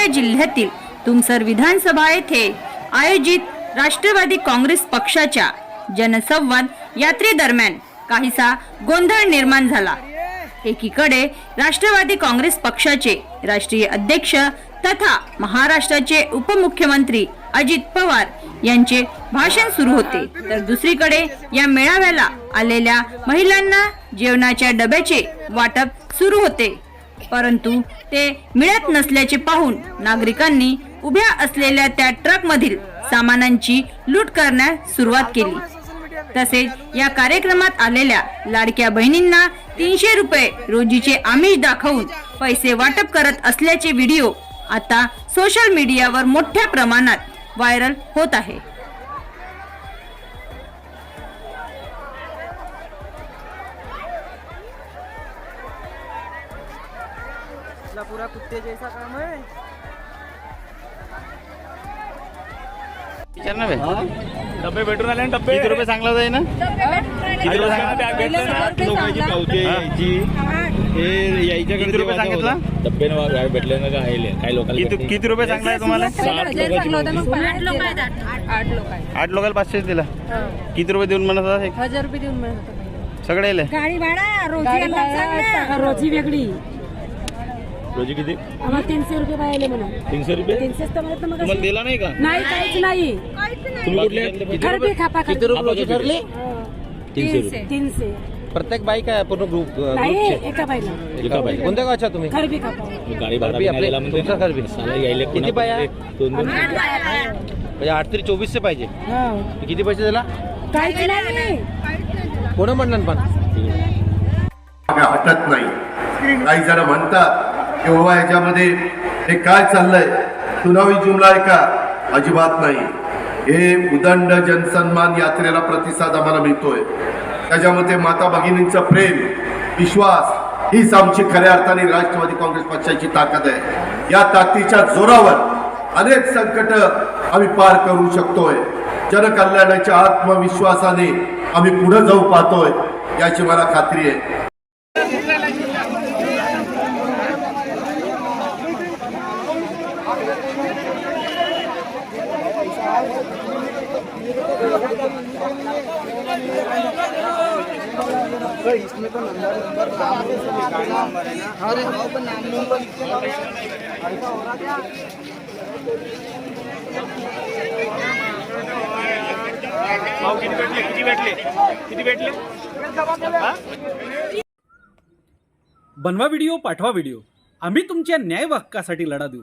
सातारा जिल्ह्यातील तुमसर विधानसभा येथे आयोजित राष्ट्रवादी काँग्रेस पक्षाच्या जनसंवाद यात्रेदरम्यान काहीसा गोंधळ निर्माण झाला. एकीकडे राष्ट्रवादी काँग्रेस पक्षाचे राष्ट्रीय अध्यक्ष तथा महाराष्ट्राचे उपमुख्यमंत्री अजित पवार यांचे भाषण सुरू होते. तर दुसरीकडे या मेळाव्याला आलेल्या महिलांना जेवणाच्या डब्याचे वाटप सुरू होते. परंतु ते मिळत नसल्याचे पाहून नागरिकांनी उभ्या असलेल्या त्या ट्रकमधील सामानांची लूट करण्यास सुरुवात केली. तसेच या कार्यक्रमात आलेल्या लाडक्या बहिणींना तीनशे रुपये रोजीचे आमिष दाखवून पैसे वाटप करत असल्याचे व्हिडिओ आता सोशल मीडियावर मोठ्या प्रमाणात व्हायरल होत आहे. इसला पूरा कुत्ते जैसा काम है विचार ना भाई डबे भेटून आले ना डबे किती रुपये सांगला जाई ना किती रुपये सांगा त्या भेटले ना लोकांची पावती? यायची हे. यायच्याकडे किती रुपये सांगितला? डब्बे भेटले ना काय काही लोकांना किती किती रुपये सांगलाय तुम्हाला? आठ लोकांना पाचशेच दिला? किती रुपये देऊन म्हणत होता? हजार रुपये देऊन होतं सगळे गाडी भाडा रोजी रोजी वेगळी. रोजी किती? आम्हाला तीनशे रुपये पाहिले म्हणा. तीनशे रुपये? तीनशेच तर म्हणत ना मग तुम्हाला दिला नाही का? नाही काहीच नाही. तुम्ही कुठले? खरबी खापा किती रुपये रोजी ठरले? हो. तीनशे रुपये. तीनशे. प्रत्येक बाईक आहे पूर्ण ग्रुप नाही एका बाईला. एका बाई कोणत्या गावच्या तुम्ही? खरबी खापा गाडी भाडा खरबी आपले- दिला म्हणते तुमचा खरबी. साला यायले किती बाया? दोन दोन म्हणजे आठ तरी चोवीसशे पाहिजे. हो. किती पैसे दिला? काहीच नाही. कोण म्हणणार पण? मागे हटत नाही. काही जण म्हणतात की बाबा याच्यामध्ये हे काय चाललंय? चुनावी जुमला आहे का? अजिबात नाही. हे उदंड जनसन्मान यात्रेला प्रतिसाद आम्हाला मिळतोय. त्याच्यामध्ये माता भगिनींचं प्रेम विश्वास हीच आमची खऱ्या अर्थाने राष्ट्रवादी काँग्रेस पक्षाची ताकद आहे. या ताकदीच्या जोरावर अनेक संकट आम्ही पार करू शकतोय. जनकल्याणाच्या आत्मविश्वासाने आम्ही पुढे जाऊ पाहतोय याची मला खात्री आहे. इसमें तो नंबर नंबर नाम नंबर है ना अरे हाँ पर नाम नंबर ऐसा हो रहा क्या किती भेटले किती भेटले किती भेटले बनवा व्हिडिओ पाठवा व्हिडिओ आम्ही तुमच्या न्याय हक्कासाठी लढा देऊ.